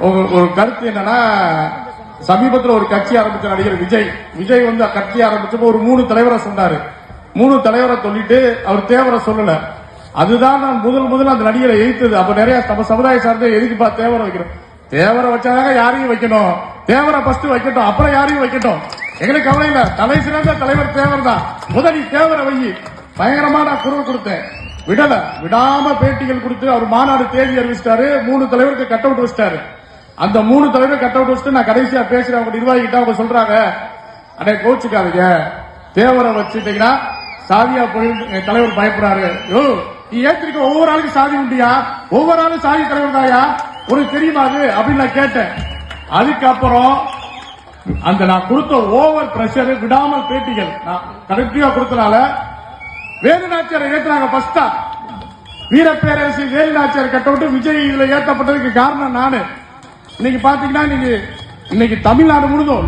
ஒரு ஒரு கருத்து என்னன்னா சமீபத்தில் ஒரு கட்சி ஆரம்பிச்ச நடிகர் விஜய். விஜய் வந்து கட்சி ஆரம்பிச்சப்போ ஒரு மூணு தலைவரை சொன்னாரு. மூணு தலைவரை சொல்லிட்டு அவர் தேவரை சொல்லல. அதுதான் நான் முதல் முதல் அந்த நடிகரை எய்த்தது அப்ப நிறைய நம்ம சமுதாய சார்ந்த எதுக்குப்பா தேவரை வைக்கிறோம் தேவரை வச்சாதாங்க யாரையும் வைக்கணும். தேவரை ஃபர்ஸ்ட் வைக்கட்டும் அப்புறம் யாரையும் வைக்கட்டும். எங்களுக்கு கவலை இல்ல. தலை சிறந்த தலைவர் தேவர் தான். முதலி தேவரை வை. பயங்கரமா நான் குரல் கொடுத்தேன். விடல. விடாம பேட்டிகள் கொடுத்து அவர் மாநாடு தேதி அறிவிச்சிட்டாரு. மூணு தலைவருக்கு கட் அவுட் வச்சிட்டாரு. அந்த மூணு தலைவர் கட் அவுட் வச்சுட்டு நான் கடைசியா பேசுறேன். அவங்க நிர்வாகிகிட்ட அவங்க சொல்றாங்க. அடே கோச்சுக்காதீங்க. தேவரை வச்சுட்டீங்கன்னா சாதியா போய் என் தலைவர் பயப்படுறாரு. யோ நீ ஏத்திருக்க ஒவ்வொரு ஆளுக்கும் சாதி உண்டியா? ஒவ்வொரு ஆளும் சாதி தலைவர் தாயா? உனக்கு தெரியுமா அது? அப்படின்னு நான் கேட்டேன். அதுக்கப்புறம் அந்த நான் கொடுத்த ஓவர் பிரஷர் விடாமல் பேட்டிகள். நான் கரெக்டிவா கொடுத்தனால வேலுநாச்சியார் ஏத்துறாங்க ஃபர்ஸ்டா வீரப்பேரரசி வேலுநாச்சியார் கட்ட விட்டு விஜய் இதுல ஏற்றப்பட்டதுக்கு காரணம் நானு. இன்னைக்கு பாத்தீங்கன்னா இன்னைக்கு இன்னைக்கு தமிழ்நாடு முழுதும்